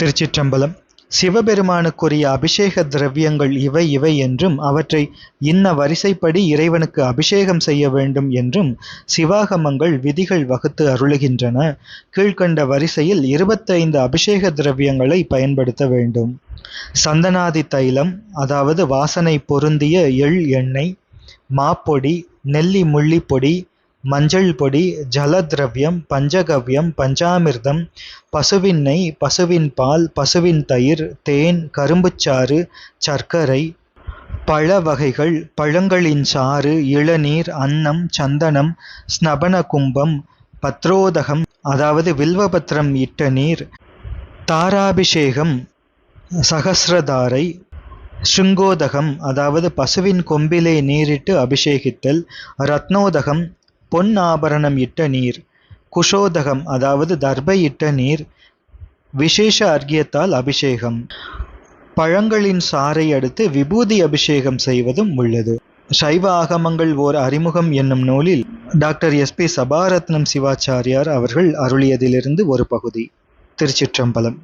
திருச்சிற்றம்பலம். சிவபெருமானுக்குரிய அபிஷேக திரவியங்கள் இவை இவை என்றும் அவற்றை இன்ன வரிசைப்படி இறைவனுக்கு அபிஷேகம் செய்ய வேண்டும் என்றும் சிவாகமங்கள் விதிகள் வகுத்து அருளுகின்றன. கீழ்க்கண்ட வரிசையில் இருபத்தைந்து அபிஷேக திரவியங்களை பயன்படுத்த வேண்டும். சந்தனாதி தைலம் அதாவது வாசனை பொருந்திய எள் எண்ணெய் மாப்பொடி நெல்லி முள்ளிப்பொடி மஞ்சள் பொடி ஜலத்ரவ்யம் பஞ்சகவ்யம் பஞ்சாமிர்தம் பசுவின் நெய் பசுவின் பால் பசுவின் தயிர் தேன் கரும்புச்சாறு சர்க்கரை பழ வகைகள் பழங்களின் சாறு இளநீர் அன்னம் சந்தனம் ஸ்நபன கும்பம் பத்ரோதகம் அதாவது வில்வபத்திரம் இட்ட நீர் தாராபிஷேகம் சகசிரதாரை ஸ்ருங்கோதகம் அதாவது பசுவின் கொம்பிலே நீரிட்டு அபிஷேகித்தல் ரத்னோதகம் பொன் ஆபரணம் இட்ட நீர் குஷோதகம் அதாவது தர்பை இட்ட நீர் விசேஷ அர்க்கியத்தால் அபிஷேகம். பழங்களின் சாறை அடுத்து விபூதி அபிஷேகம் செய்வதும் உள்ளது. சைவ ஆகமங்கள் ஓர் அறிமுகம் என்னும் நூலில் doctor S P Sabaratnam Sivachariyar அவர்கள் அருளியதிலிருந்து ஒரு பகுதி. திருச்சிற்றம்பலம்.